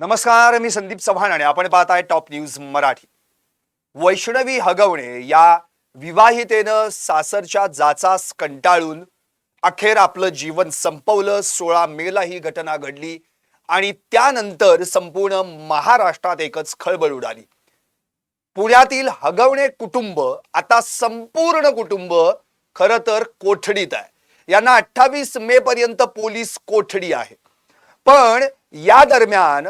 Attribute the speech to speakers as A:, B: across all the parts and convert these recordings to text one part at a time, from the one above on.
A: नमस्कार मी संदीप चव्हाण आणि आपण पाहत आहे टॉप न्यूज मराठी. वैष्णवी हगवणे या विवाहितेनं सासरच्या जाचास कंटाळून अखेर आपलं जीवन संपवलं. सोळा मेला ही घटना घडली आणि त्यानंतर संपूर्ण महाराष्ट्रात एकच खळबळ उडाली. पुण्यातील हगवणे कुटुंब आता संपूर्ण कुटुंब खर तर कोठडीत आहे. यांना अठ्ठावीस मे पर्यंत पोलीस कोठडी आहे. पण या दरम्यान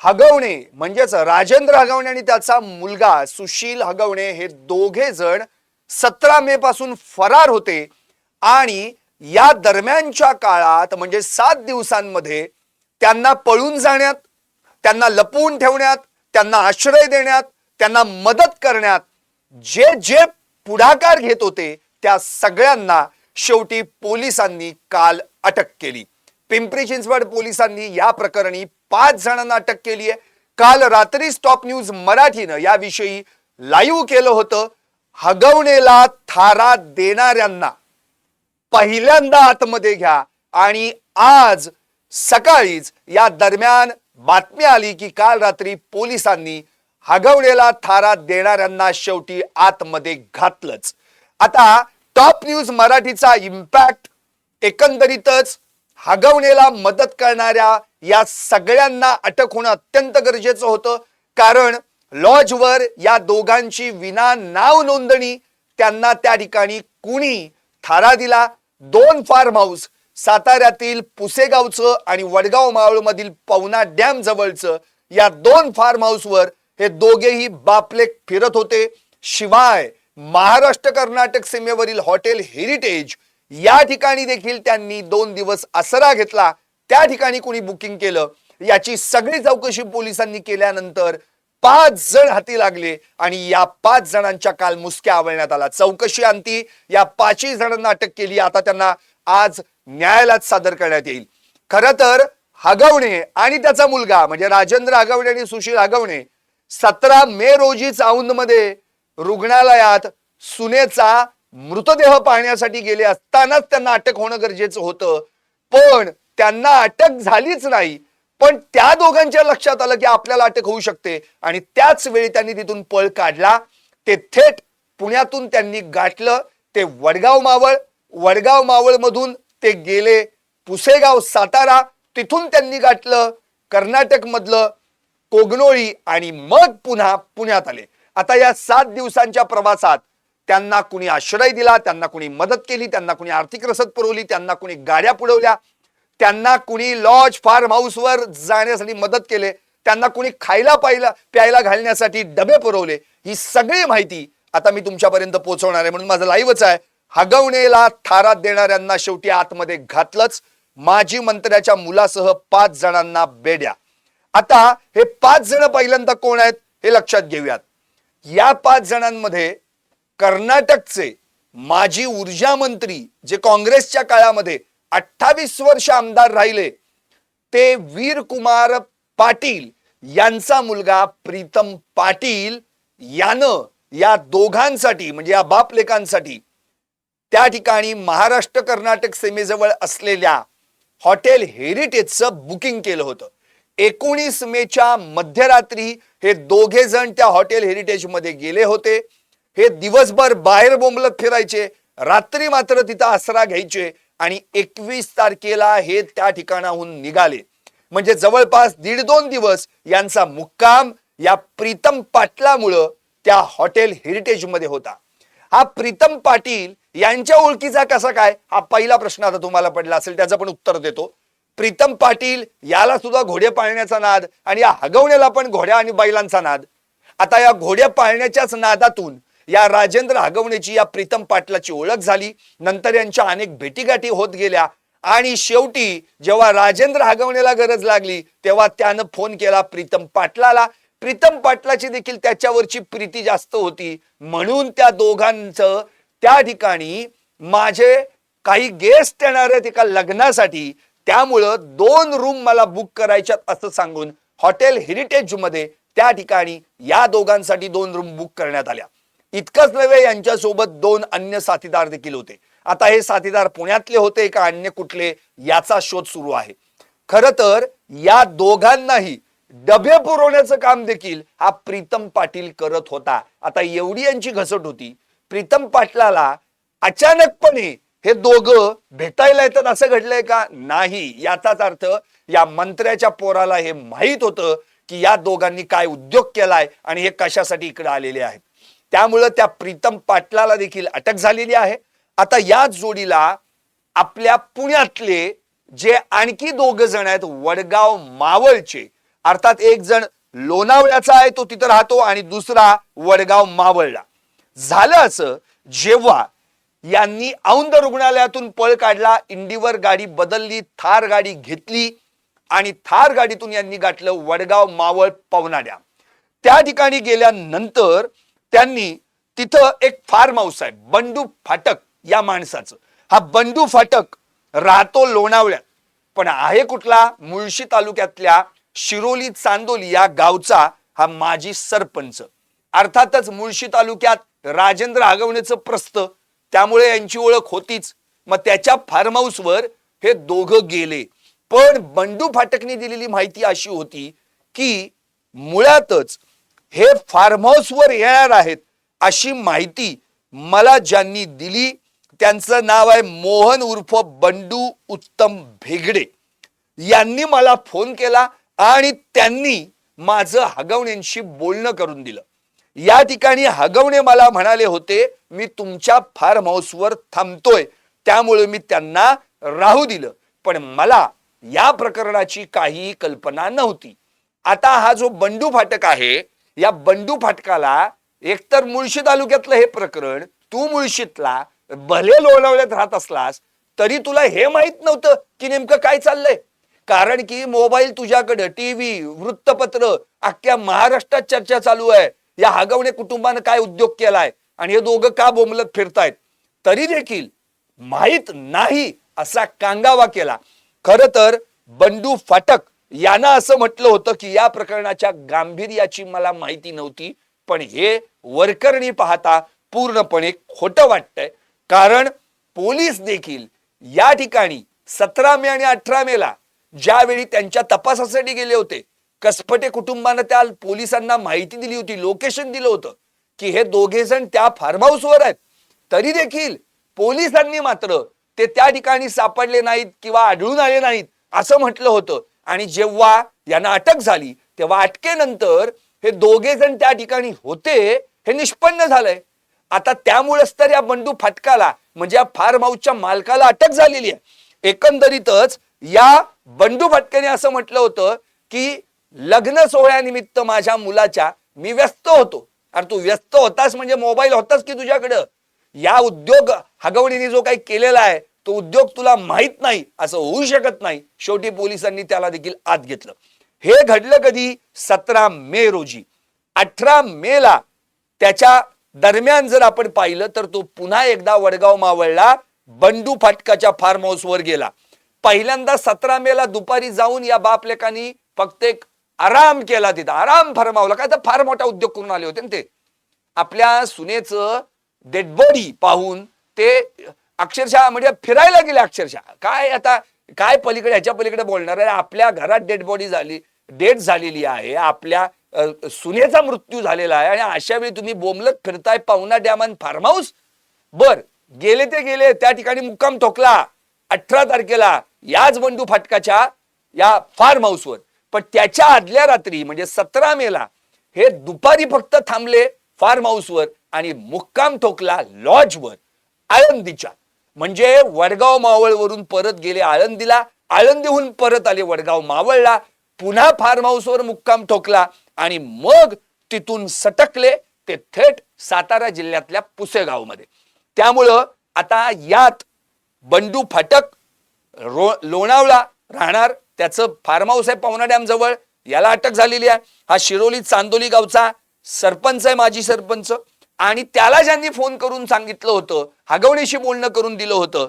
A: हगवणे म्हणजेच राजेंद्र हगवणे आणि त्याचा मुलगा सुशील हगवणे हे दोघे जण सतरा मे पासून फरार होते आणि या दरम्यानच्या काळात म्हणजे सात दिवसांमध्ये त्यांना पळून जाण्यात त्यांना लपवून ठेवण्यात त्यांना आश्रय देण्यात त्यांना मदत करण्यात जे जे पुढाकार घेत होते त्या सगळ्यांना शेवटी पोलिसांनी काल अटक केली. पिंपरी चिंचवड पोलिसांनी या प्रकरणी पाच जणांना अटक केली आहे काल रात्री स्टॉप न्यूज मराठीनं याविषयी लाईव्ह केलं होतं. हगवणेला थारा देणाऱ्यांना. पहिल्यांदा आतमध्ये घ्या. आणि आज सकाळीच या दरम्यान बातमी आली की काल रात्री पोलिसांनी हगवणेला थारा देणाऱ्यांना शेवटी आतमध्ये घातलंच. आता टॉप न्यूज मराठीचा इम्पॅक्ट एकंदरीतच हगवणेला मदत करणाऱ्या या सगळ्यांना अटक होणं अत्यंत गरजेचं होतं. कारण लॉजवर या दोघांची विना नाव नोंदणी त्यांना त्या ठिकाणी कुणी थारा दिला. दोन फार्म हाऊस साताऱ्यातील पुसेगावचं आणि वडगाव मावळमधील पवना डॅम जवळचं या दोन फार्म हाऊसवर हे दोघेही बापलेक फिरत होते. शिवाय महाराष्ट्र कर्नाटक सीमेवरील हॉटेल हेरिटेज या ठिकाणी देखील त्यांनी दोन दिवस आसरा घेतला. त्या ठिकाणी कुणी बुकिंग केलं याची सगळी चौकशी पोलिसांनी केल्यानंतर पाच जण हाती लागले आणि या पाच जणांच्या काल मुसक्या आवळण्यात आला. चौकशी अंती या पाचही जणांना अटक केली. आता त्यांना आज न्यायालयात सादर करण्यात येईल. खर तर हगवणे आणि त्याचा मुलगा म्हणजे राजेंद्र हगवणे आणि सुशील हगवणे सतरा मे रोजी मध्ये रुग्णालयात सुनेचा मृतदेह पाहण्यासाठी गेले असतानाच त्यांना अटक होणं गरजेचं होतं. पण त्यांना अटक झालीच नाही. पण त्या दोघांच्या लक्षात आलं की आपल्याला अटक होऊ शकते. आणि त्याच वेळी त्यांनी तिथून पळ काढला. ते थेट पुण्यातून त्यांनी गाठलं. ते वडगाव मावळ वडगाव मावळ मधून ते गेले पुसेगाव सातारा. तिथून त्यांनी गाठलं कर्नाटक मधलं कोगनोळी आणि मग पुन्हा पुण्यात आले. आता या सात दिवसांच्या प्रवासात त्यांना कुणी आश्रय दिला त्यांना कुणी मदत केली त्यांना कुणी आर्थिक रसद पुरवली त्यांना कुणी गाड्या पुरवल्या त्यांना कुणी लॉज फार्म हाऊसवर जाण्यासाठी मदत केले त्यांना कुणी खायला पायला प्यायला घालण्यासाठी डबे पुरवले ही सगळी माहिती आता मी तुमच्यापर्यंत पोहोचवणार आहे. म्हणून माझं लाईव्हच आहे. हगवणेला थारात देणाऱ्यांना शेवटी आतमध्ये घातलंच. माजी मंत्र्याच्या मुलासह पाच जणांना बेड्या. आता हे पाच जण पहिल्यांदा कोण आहेत हे लक्षात घेऊयात. या पाच जणांमध्ये कर्नाटकचे माजी ऊर्जा मंत्री जे काँग्रेसच्या काळामध्ये अठ्ठावीस वर्ष आमदार राहिले. ते वीर कुमार पाटील यांचा मुलगा प्रीतम पाटील यानं या दोघांसाठी म्हणजे या बापलेकांसाठी त्या ठिकाणी महाराष्ट्र कर्नाटक सीमेजवळ असलेल्या हॉटेल हेरिटेजचं बुकिंग केलं होतं. एकोणीस मेच्या मध्यरात्री हे दोघे जण त्या हॉटेल हेरिटेजमध्ये गेले होते. हे दिवसभर बाहेर बोंबलत फिरायचे. रात्री मात्र तिथं आसरा घ्यायचे. आणि एकवीस तारखेला हे त्या ठिकाणाहून निघाले. म्हणजे जवळपास दीड दोन दिवस यांचा मुक्काम या प्रीतम पाटलामुळं त्या हॉटेल हेरिटेजमध्ये होता. हा प्रीतम पाटील यांच्या ओळखीचा कसा काय? हा पहिला प्रश्न आता तुम्हाला पडला असेल त्याचं पण उत्तर देतो. प्रीतम पाटील याला सुद्धा घोडे पाळण्याचा नाद आणि या हगवण्याला पण घोड्या आणि बैलांचा नाद. आता या घोड्या पाळण्याच्याच नादातून या राजेंद्र आगवणेची या प्रीतम पाटलाची ओळख झाली. नंतर यांच्या अनेक भेटीगाठी होत गेल्या. आणि शेवटी जेव्हा राजेंद्र हगवण्याला गरज लागली तेव्हा त्यानं फोन केला प्रीतम पाटलाला. प्रीतम पाटलाची देखील त्याच्यावरची प्रीती जास्त होती. म्हणून त्या दोघांचं त्या ठिकाणी माझे काही गेस्ट येणार आहेत एका लग्नासाठी. त्यामुळं दोन रूम मला बुक करायच्यात असं सांगून हॉटेल हेरिटेजमध्ये त्या ठिकाणी या दोघांसाठी दोन रूम बुक करण्यात आल्या. इतकंच नव्हे यांच्यासोबत दोन अन्य साथीदार देखील होते. आता हे साथीदार पुण्यातले होते का अन्य कुठले याचा शोध सुरू आहे. खर तर या दोघांनाही डबे पुरवण्याचं काम देखील हा प्रीतम पाटील करत होता. आता एवढी यांची घसट होती. प्रीतम पाटलाला अचानकपणे हे दोघं भेटायला येतात असं घडलंय का? नाही. याचाच अर्थ या मंत्र्याच्या पोराला हे माहीत होतं की या दोघांनी काय उद्योग केलाय आणि हे कशासाठी इकडे आलेले आहेत. त्यामुळं त्या प्रीतम पाटलाला देखील अटक झालेली आहे. आता या जोडीला आपल्या पुण्यातले जे आणखी दोघ जण आहेत वडगाव मावळचे अर्थात एक जण लोणावळ्याचा आहे तो तिथं राहतो आणि दुसरा वडगाव मावळला. झालं असं जेव्हा यांनी औंध रुग्णालयातून पळ काढला इंडीवर गाडी बदलली थार गाडी घेतली आणि थार गाडीतून यांनी गाठलं वडगाव मावळ पवनाड्या. त्या ठिकाणी गेल्यानंतर त्यांनी तिथं एक फार्म हाऊस आहे बंडू फाटक या माणसाचं. हा बंडू फाटक राहतो लोणावळ्यात पण आहे कुठला? मुळशी तालुक्यातल्या शिरोली चांदोली या गावचा हा माजी सरपंच. अर्थातच मुळशी तालुक्यात राजेंद्र आगवणेचं प्रस्त त्यामुळे यांची ओळख होतीच. मग त्याच्या फार्म हाऊसवर हे दोघं गेले. पण बंडू फाटकने दिलेली माहिती अशी होती की मुळातच हे फार्म हाऊसवर येणार आहेत अशी माहिती मला ज्यांनी दिली त्यांचं नाव आहे मोहन उर्फ बंडू उत्तम भेगडे. यांनी मला फोन केला आणि त्यांनी माझं हगवण्यांशी बोलणं करून दिलं. या ठिकाणी हगवणे मला म्हणाले होते मी तुमच्या फार्म हाऊसवर थांबतोय. त्यामुळे मी त्यांना राहू दिलं. पण मला या प्रकरणाची काही कल्पना नव्हती. आता हा जो बंडू फाटक आहे या बंडू फाटकाला एकतर मुळशी तालुक्यातलं हे प्रकरण तू मुळशीतला भले लोणावळ्यात राहत असलास तरी तुला हे माहीत नव्हतं की नेमकं काय चाललंय. कारण की मोबाईल तुझ्याकडं टीव्ही वृत्तपत्र अख्ख्या महाराष्ट्रात चर्चा चालू आहे. या हगवणे कुटुंबानं काय उद्योग केलाय आणि हे दोघं का बोंबलत फिरतायत? तरी देखील माहीत नाही असा कांगावा केला. खर तर बंडू फाटक यानं असं म्हटलं होतं की या प्रकरणाच्या गांभीर्याची मला माहिती नव्हती पण हे वरकरणी पाहता पूर्णपणे खोटं वाटतंय. कारण पोलीस देखील या ठिकाणी सतरा मे आणि अठरा मेला ज्यावेळी त्यांच्या तपासासाठी गेले होते कसपटे कुटुंबानं त्या पोलिसांना माहिती दिली होती लोकेशन दिलं होतं की हे दोघे जण त्या फार्म हाऊसवर आहेत. तरी देखील पोलिसांनी मात्र ते त्या ठिकाणी सापडले नाहीत किंवा आढळून आले नाहीत असं म्हटलं होतं. आणि जेव्हा यांना अटक झाली तेव्हा अटकेनंतर हे दोघे जण त्या ठिकाणी होते हे निष्पन्न झालंय. आता त्यामुळेच तर या बंडू फाटकाला म्हणजे या फार्म हाऊसच्या मालकाला अटक झालेली आहे. एकंदरीतच या बंडू फाटकेने असं म्हटलं होतं की लग्न सोहळ्यानिमित्त माझ्या मुलाच्या मी व्यस्त होतो. अरे तू व्यस्त होतास म्हणजे मोबाईल होतास की तुझ्याकडं? या उद्योग हगवणीने जो काही केलेला आहे तो उद्योग तुला माहीत नाही असं होऊ शकत नाही. शेवटी पोलिसांनी त्याला देखील आत घेतलं. हे घडलं कधी? सतरा मे रोजी. अठरा मे ला त्याच्या दरम्यान जर आपण पाहिलं तर तो पुन्हा एकदा वडगाव मावळला बंडू फाटकाच्या फार्म हाऊसवर गेला. पहिल्यांदा सतरा मेला दुपारी जाऊन या बापलेकांनी फक्त एक आराम केला तिथं. आराम फरमावला काय तर फार मोठा उद्योग करून आले होते ना ते. आपल्या सुनेचं डेड बॉडी पाहून ते अक्षरशः म्हणजे फिरायला गेले अक्षरशः. काय आता काय पलीकडे ह्याच्या पलीकडे बोलणार आहे? आपल्या घरात डेड बॉडी झाली डेट झालेली आहे. आपल्या सुनेचा मृत्यू झालेला आहे आणि अशा वेळी तुम्ही बोंबलत फिरताय पाहुणा डॅमन फार्म हाऊस बर गेले ते गेले त्या ठिकाणी मुक्काम ठोकला. अठरा तारखेला याच बंडू फाटकाच्या या फार्म हाऊसवर पण त्याच्या आदल्या रात्री म्हणजे सतरा मेला हे दुपारी फक्त थांबले फार्म हाऊसवर आणि मुक्काम ठोकला लॉजवर आळंदीच्या. म्हणजे वडगाव मावळवरून परत गेले आळंदीला. आळंदीहून परत आले वडगाव मावळला. पुन्हा फार्म हाऊसवर मुक्काम ठोकला आणि मग तिथून सटकले ते थेट सातारा जिल्ह्यातल्या पुसेगावमध्ये. त्यामुळं आता यात बंडू फाटक रो लोणावळा राहणार. त्याचं फार्म हाऊस आहे पवना डॅम जवळ. याला अटक झालेली आहे. हा शिरोली चांदोली गावचा सरपंच आहे माजी सरपंच. आणि त्याला ज्यांनी फोन करून सांगितलं होतं हगवणीशी बोलणं करून दिलं होतं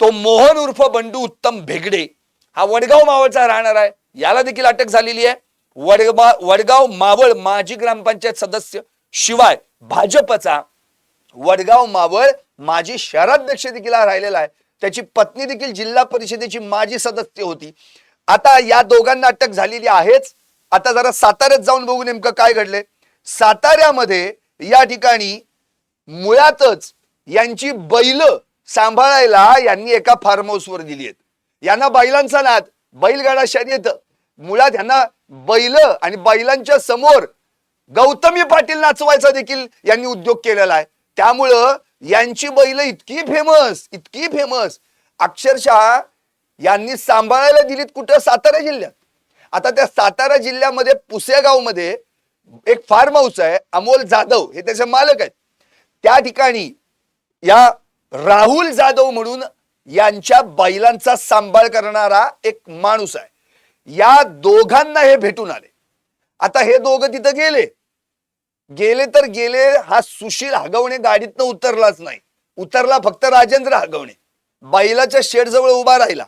A: तो मोहन उर्फ बंडू उत्तम भेगडे. हा वडगाव मावळचा राहणार आहे. याला देखील अटक झालेली आहे. वडगा वडगाव मावळ माजी ग्रामपंचायत सदस्य शिवाय भाजपचा वडगाव मावळ माजी शहराध्यक्ष देखील राहिलेला आहे. त्याची पत्नी देखील जिल्हा परिषदेची माजी सदस्य होती. आता या दोघांना अटक झालेली आहेच. आता जरा साताऱ्यात जाऊन बघू नेमकं काय घडलंय. साताऱ्यामध्ये या ठिकाणी मुळातच यांची बैल सांभाळायला यांनी एका फार्म हाऊसवर दिली आहेत. यांना बैलांचा नाद बैलगाडा शर्यत मुळात यांना बैल आणि बैलांच्या समोर गौतमी पाटील नाचवायचा देखील यांनी उद्योग केलेला आहे. त्यामुळं यांची बैल इतकी फेमस इतकी फेमस अक्षरशः यांनी सांभाळायला दिलीत कुठं? सातारा जिल्ह्यात. आता त्या सातारा जिल्ह्यामध्ये पुसेगावमध्ये एक फार्म हाऊस आहे अमोल जाधव हे त्याचे मालक आहेत. त्या ठिकाणी या राहुल जाधव म्हणून यांच्या बैलांचा सांभाळ करणारा एक माणूस आहे. या दोघांना हे भेटून आले. आता हे दोघं तिथं गेले. गेले तर गेले हा सुशील हगवणे गाडीतनं उतरलाच नाही. उतरला फक्त राजेंद्र हगवणे. बैलाच्या शेड जवळ उभा राहिला.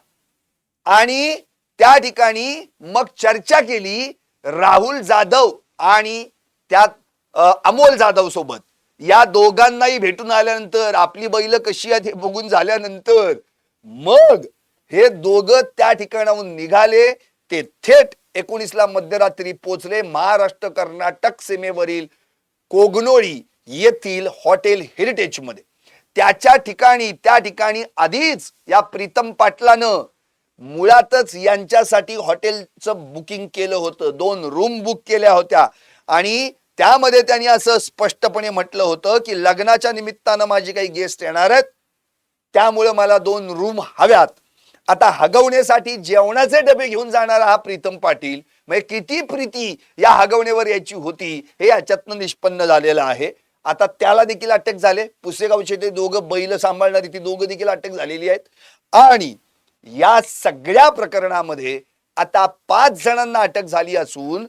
A: आणि त्या ठिकाणी मग चर्चा केली राहुल जाधव आणि त्यात अमोल जाधव सोबत. या दोघांनाही भेटून आल्यानंतर आपली बैल कशी आहेत हे बघून झाल्यानंतर मग हे दोघं त्या ठिकाणाहून निघाले. ते थेट एकोणीसला मध्यरात्री पोचले महाराष्ट्र कर्नाटक सीमेवरील कोगनोळी येथील हॉटेल हेरिटेजमध्ये त्याच्या ठिकाणी त्या ठिकाणी आधीच या प्रीतम पाटलानं मुळातच यांच्यासाठी हॉटेलचं बुकिंग केलं होतं. दोन रूम बुक केल्या होत्या. आणि त्यामध्ये त्यांनी असं स्पष्टपणे म्हटलं होतं की लग्नाच्या निमित्तानं माझी काही गेस्ट येणार आहेत. त्यामुळे मला दोन रूम हव्यात. आता हगवण्यासाठी जेवणाचे डबे घेऊन जाणारा हा प्रीतम पाटील म्हणजे किती प्रीती या हगवणेवर यायची होती हे याच्यातनं निष्पन्न झालेलं आहे. आता त्याला देखील अटक झाले. पुसेगावचे ते दोघं बैल सांभाळणारी ती दोघं देखील अटक झालेली आहेत. आणि या सगळ्या प्रकरणामध्ये आता पाच जणांना अटक झाली असून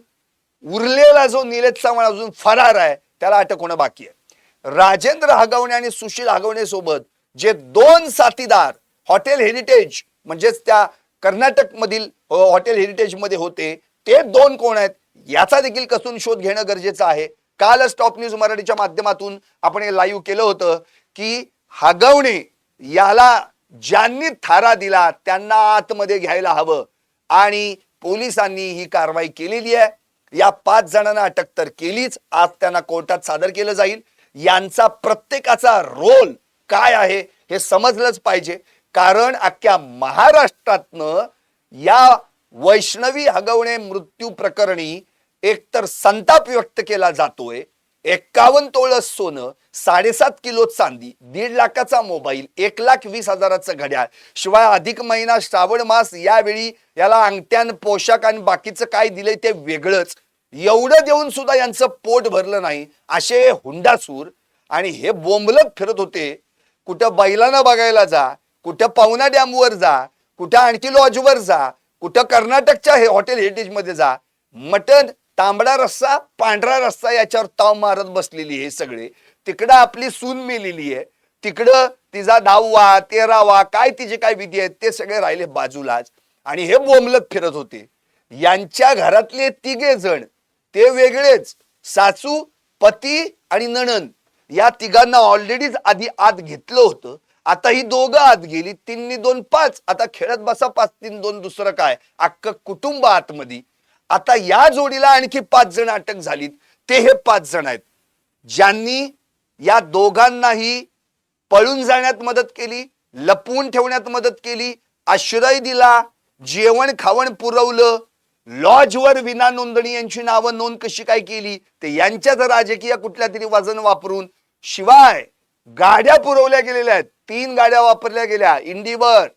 A: उरलेला जो निलेश चव्हाण अजून फरार आहे त्याला अटक होणं बाकी आहे. राजेंद्र हगवणे आणि सुशील हगवणे सोबत जे दोन साथीदार हॉटेल हेरिटेज म्हणजेच त्या कर्नाटक मधील हॉटेल हेरिटेजमध्ये होते ते दोन कोण आहेत याचा देखील कसून शोध घेणं गरजेचं आहे. कालच टॉप न्यूज मराठीच्या माध्यमातून आपण हे लाईव्ह केलं होतं की हगवणे याला ज्यांनी थारा दिला त्यांना आतमध्ये घ्यायला हवं. आणि पोलिसांनी ही कारवाई केलेली आहे. या पाच जणांना अटक तर केलीच. आज त्यांना कोर्टात सादर केलं जाईल. यांचा प्रत्येकाचा रोल काय आहे हे समजलंच पाहिजे. कारण अख्ख्या महाराष्ट्रातनं या वैष्णवी हगवणे मृत्यू प्रकरणी एकतर संताप व्यक्त केला जातोय. एक्कावन्न तोळस सोनं साडेसात किलो चांदी दीड लाखाचा मोबाईल एक लाख वीस हजाराचं घड्याळ. शिवाय अधिक महिना श्रावण मास यावेळी याला अंगठ्यान पोशाख आणि बाकीचं काय दिलंय ते वेगळंच. एवढं देऊन सुद्धा यांचं पोट भरलं नाही. असे हुंडासूर आणि हे बोंबलत फिरत होते. कुठं बैलांना बघायला जा कुठं पाहुणा डॅमवर जा कुठं आणखी लॉजवर जा कुठं कर्नाटकच्या हे हॉटेल हेरिटेजमध्ये जा. मटन तांबडा रस्सा पांढरा रस्सा याच्यावर ताव मारत बसलेली हे सगळे. तिकडं आपली सून मेलेली आहे. तिकडं तिचा दहावा तेरावा काय तिचे काय विधी आहेत ते सगळे राहिले बाजूलाच आणि हे बोमलत फिरत होते. यांच्या घरातले तिघे जण ते वेगळेच. सासू पती आणि नणन या तिघांना ऑलरेडीच आधी आत घेतलं होतं. आता ही दोघं आत गेली तीननी दोन पाच. आता खेळत बसा पाच तीन दोन दुसरं काय? अख्खं कुटुंब आतमध्ये. आता या जोडीला आणखी पाच जण अटक झालीत. ते हे पाच जण आहेत. ज्यांनी या दोघांनाही पळून जाण्यात मदत केली लपवून ठेवण्यात मदत केली आश्रय दिला जेवण खावण पुरवलं लॉजवर विना नोंदणी यांची नावं नोंद कशी काय केली ते यांच्याच राजकीय कुठल्या तरी वजन वापरून. शिवाय गाड्या पुरवल्या गेलेल्या आहेत तीन गाड्या वापरल्या गेल्या इंडिवर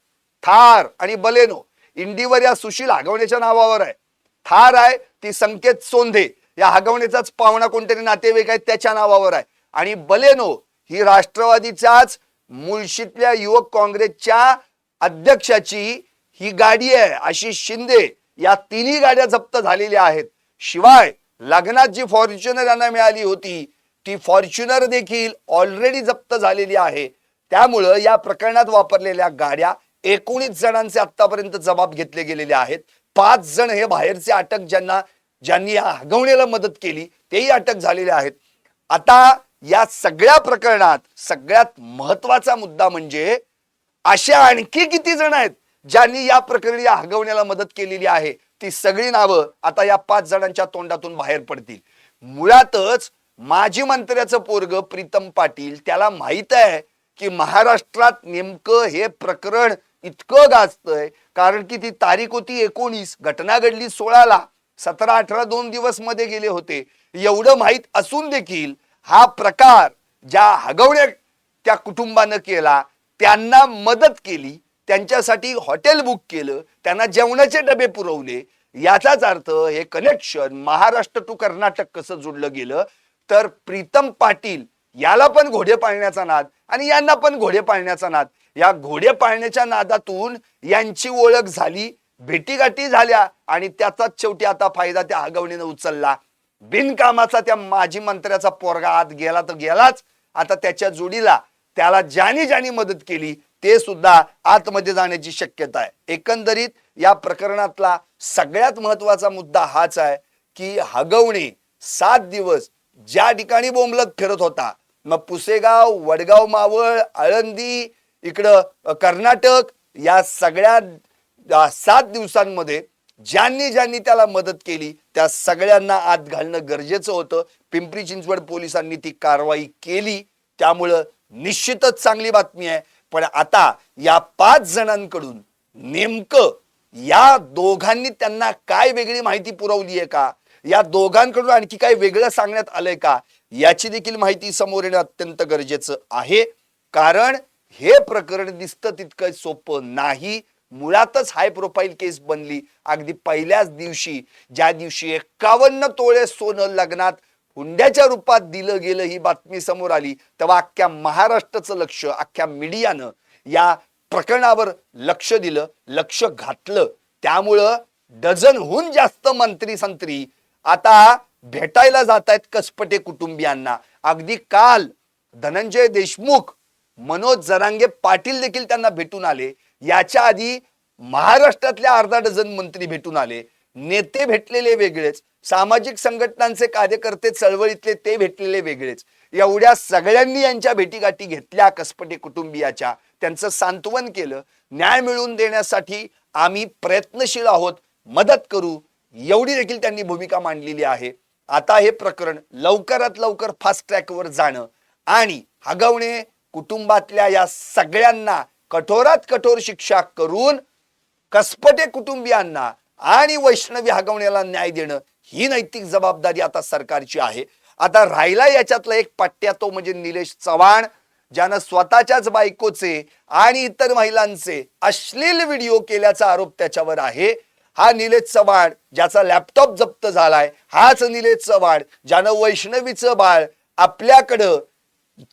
A: थार आणि बलेनो. इंडिवर या सुशील हगवण्याच्या नावावर आहे. थार आहे ती संकेत सोंधे. या हगवण्याचाच पाहुणा कोणतरी नातेवाईक आहे त्याच्या नावावर आहे. आणि बलेनो ही राष्ट्रवादीच्याच मुळशीतल्या युवक काँग्रेसच्या अध्यक्षाची ही गाडी आहे आशिष शिंदे. या तिन्ही गाड्या जप्त झालेल्या आहेत. शिवाय लग्नात जी फॉर्च्युनर यांना मिळाली होती ती फॉर्च्युनर देखील ऑलरेडी जप्त झालेली आहे. त्यामुळं या प्रकरणात वापरलेल्या गाड्या एकोणीस जणांचे आतापर्यंत जबाब घेतले गेलेले आहेत. पाच जण हे बाहेरचे अटक ज्यांना ज्यांनी हगवण्याला मदत केली तेही अटक झालेले आहेत. आता या सगळ्या प्रकरणात सगळ्यात महत्त्वाचा मुद्दा म्हणजे अशा आणखी किती जण आहेत ज्यांनी या प्रकरणी या हगवण्याला मदत केलेली आहे? ती सगळी नावं आता या पाच जणांच्या तोंडातून बाहेर पडतील. मुळातच माजी मंत्र्याचं पोरग प्रीतम पाटील त्याला माहीत आहे की महाराष्ट्रात नेमकं हे प्रकरण इतकं गाजतंय कारण की ती तारीख होती एकोणीस घटना घडली सोळाला सतरा अठरा दोन दिवसमध्ये गेले होते. एवढं माहीत असून देखील हा प्रकार ज्या हगवण्या त्या कुटुंबानं केला त्यांना मदत केली त्यांच्यासाठी हॉटेल बुक केलं त्यांना जेवणाचे डबे पुरवले याचाच अर्थ हे कनेक्शन महाराष्ट्र टू कर्नाटक कसं जोडलं गेलं तर प्रीतम पाटील याला पण घोडे पाळण्याचा नाद आणि यांना पण घोडे पाळण्याचा नाद. या घोडे पाळण्याच्या नादातून यांची ओळख झाली भेटीगाठी झाल्या आणि त्याचाच शेवटी आता फायदा त्या आगवणीनं उचलला. बिनकामाचा त्या माजी मंत्र्याचा पोरगा आत गेला तर गेलाच. आता त्याच्या जोडीला त्याला ज्याने ज्याने मदत केली ते सुद्धा आतमध्ये जाण्याची शक्यता आहे. एकंदरीत या प्रकरणातला सगळ्यात महत्त्वाचा मुद्दा हाच आहे की हगवणे सात दिवस ज्या ठिकाणी बोंबलत फिरत होता मग पुसेगाव वडगाव मावळ आळंदी इकडं कर्नाटक या सगळ्या सात दिवसांमध्ये ज्यांनी ज्यांनी त्याला मदत केली त्या सगळ्यांना आत घालणं गरजेचं होतं. पिंपरी चिंचवड पोलिसांनी ती कारवाई केली. त्यामुळं निश्चितच चांगली बातमी आहे. पण आता या पाच जणांकडून नेमकं या दोघांनी त्यांना काय वेगळी माहिती पुरवली आहे का? या दोघांकडून आणखी काय वेगळं सांगण्यात आलंय का? याची देखील माहिती समोर येणं अत्यंत गरजेचं आहे. कारण हे प्रकरण दिसतं तितकं सोपं नाही. मुळातच हाय प्रोफाईल केस बनली. अगदी पहिल्याच दिवशी ज्या दिवशी एक्कावन्न तोळे सोनं लग्नात हुंड्याच्या रूपात दिलं गेलं ही बातमी समोर आली तेव्हा अख्ख्या महाराष्ट्राचं लक्ष अख्ख्या मीडियानं या प्रकरणावर लक्ष दिलं लक्ष घातलं. त्यामुळं डझनहून जास्त मंत्री संत्री आता भेटायला जात आहेत कसपटे कुटुंबियांना. अगदी काल धनंजय देशमुख मनोज जरांगे पाटील देखील त्यांना भेटून आले. याच्या आधी महाराष्ट्रातल्या अर्धा डझन मंत्री भेटून आले. नेते भेटलेले वेगळेच. सामाजिक संघटनांचे कार्यकर्ते चळवळीतले ते भेटलेले वेगळेच. एवढ्या सगळ्यांनी यांच्या भेटीगाठी घेतल्या कसपटे कुटुंबियाच्या. त्यांचं सांत्वन केलं. न्याय मिळवून देण्यासाठी आम्ही प्रयत्नशील आहोत. मदत करू. एवढी देखील त्यांनी भूमिका मांडलेली आहे. आता हे प्रकरण लवकरात लवकर फास्ट ट्रॅकवर जाणं आणि हगवणे कुटुंबातल्या या सगळ्यांना कठोरात कठोर शिक्षा करून कसपटे कुटुंबियांना आणि वैष्णवी हगवण्याला न्याय देणं ही नैतिक जबाबदारी आता सरकारची आहे. आता राहिला याच्यातला एक पट्ट्या तो म्हणजे निलेश चव्हाण ज्यानं स्वतःच्याच बायकोचे आणि इतर महिलांचे अश्लील व्हिडिओ केल्याचा आरोप त्याच्यावर आहे. हा निलेश चव्हाण ज्याचा लॅपटॉप जप्त झालाय हाच निलेश चव्हाण ज्यानं वैष्णवीचं बाळ आपल्याकडं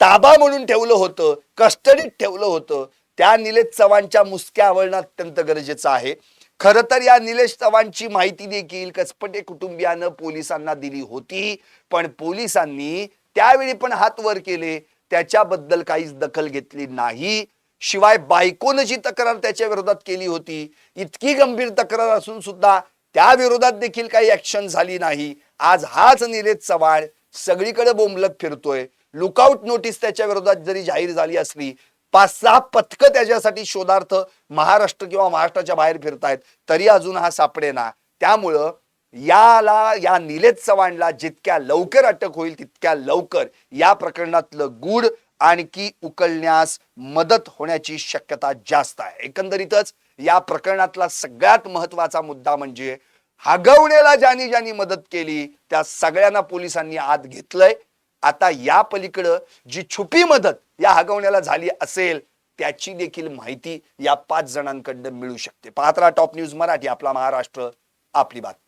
A: ताबा म्हणून ठेवलं होतं कस्टडीत ठेवलं होतं त्या निलेश चव्हाणच्या मुसक्या आवळणं अत्यंत गरजेचं आहे. खरं तर या निलेश चव्हाणची माहिती देखील कसपटे कुटुंबियानं पोलिसांना दिली होती. पण पोलिसांनी त्यावेळी पण हात वर केले. त्याच्याबद्दल काहीच दखल घेतली नाही. शिवाय बायकोनं जी तक्रार त्याच्या विरोधात केली होती इतकी गंभीर तक्रार असून सुद्धा त्या विरोधात देखील काही ऍक्शन झाली नाही. आज हाच निलेश चव्हाण सगळीकडे बोंबलत फिरतोय. लुकआउट नोटीस त्याच्या विरोधात जरी जाहीर झाली असली पाच सहा पथकं त्याच्यासाठी शोधार्थ महाराष्ट्र किंवा महाराष्ट्राच्या बाहेर फिरतायत तरी अजून हा सापडेना त्यामुळं याला या निलेश चव्हाणला जितक्या लवकर अटक होईल तितक्या लवकर या प्रकरणातलं गूढ आणखी उकलण्यास मदत होण्याची शक्यता जास्त आहे. एकंदरीतच या प्रकरणातला सगळ्यात महत्त्वाचा मुद्दा म्हणजे हगवण्याला ज्यांनी ज्यांनी मदत केली त्या सगळ्यांना पोलिसांनी आत घेतलंय. आता या पलीकडं जी छुपी मदत या हगवण्याला झाली असेल त्याची देखील माहिती या पाच जणांकडनं मिळू शकते. पाहत्रा टॉप न्यूज मराठी आपला महाराष्ट्र आपली बातमी.